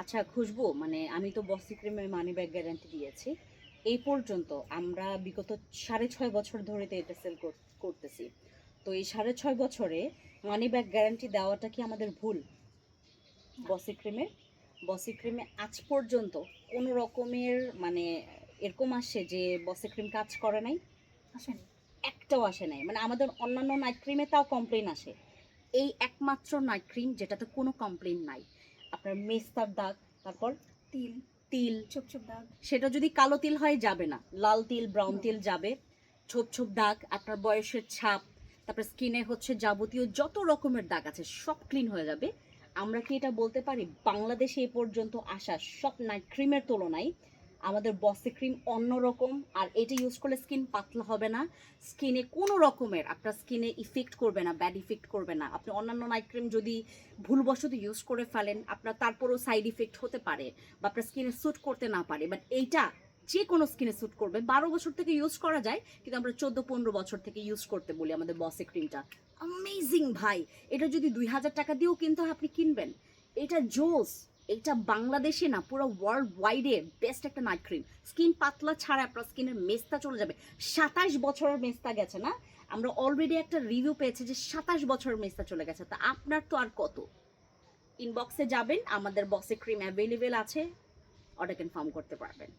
আচ্ছা খুশবু মানে আমি তো বসি ক্রিমের মানি ব্যাগ গ্যারান্টি দিয়েছি। এই পর্যন্ত আমরা বিগত সাড়ে ছয় বছর ধরে তো এটা সেল করতেছি। তো এই সাড়ে ছয় বছরে মানি ব্যাগ গ্যারান্টি দেওয়াটা কি আমাদের ভুল? বসি ক্রিমের বসি ক্রিমে আজ পর্যন্ত কোনো রকমের মানে এরকম আসে যে বসি ক্রিম কাজ করে নাই? আসেনি একটাও আসে নাই। মানে আমাদের অন্যান্য নাইট ক্রিমে তাও কমপ্লেন আসে। এই একমাত্র নাইট ক্রিম যেটাতে কোনো কমপ্লেন নাই। আপনার মেস্তার দাগ তারপর তিল তিল ছোপ ছোপ দাগ। সেটা যদি কালো তিল হয় যাবে না। লাল তিল ব্রাউন তিল যাবে। ছোপ ছোপ দাগ আপনার বয়সের ছাপ তারপর স্কিনে হচ্ছে যাবতীয় যত রকমের দাগ আছে সব ক্লিন হয়ে যাবে। আমরা কি এটা বলতে পারি? বাংলাদেশে এ পর্যন্ত আসা সব নাইট ক্রিমের তুলনায় আমাদের বসে ক্রিম অন্যরকম, আর এটা ইউজ করলে স্কিন পাতলা হবে না। স্কিনে কোনো রকমের আপনার স্কিনে ইফেক্ট করবে না ব্যাড ইফেক্ট করবে না। আপনি অন্যান্য নাইট ক্রিম যদি ভুলবশত ইউজ করে ফেলেন, আপনার তারপরও সাইড ইফেক্ট হতে পারে বা আপনার স্কিনে স্যুট করতে না পারে। বাট এইটা যে কোনো স্কিনে স্যুট করবে। বারো বছর থেকে ইউজ করা যায়, কিন্তু আমরা চোদ্দ পনেরো বছর থেকে ইউজ করতে বলি আমাদের বসে ক্রিমটা অ্যামেজিং ভাই! এটা যদি দুই হাজার টাকা দিয়েও কিন্তু আপনি কিনবেন, এটা জোস। এটা বাংলাদেশে না, পুরো ওয়ার্ল্ড ওয়াইডে বেস্ট একটা নাইট ক্রিম স্কিন পাতলা ছাড়া আপনার স্কিনের মেস্তা চলে যাবে। সাতাশ বছরের মেস্তা গেছে না? আমরা অলরেডি একটা রিভিউ পেয়েছি যে সাতাশ বছরের মেস্তা চলে গেছে। তা আপনার তো আর কত? ইনবক্সে যাবেন, আমাদের বক্সে ক্রিম অ্যাভেলেবেল আছে। অর্ডার কনফার্ম করতে পারবেন।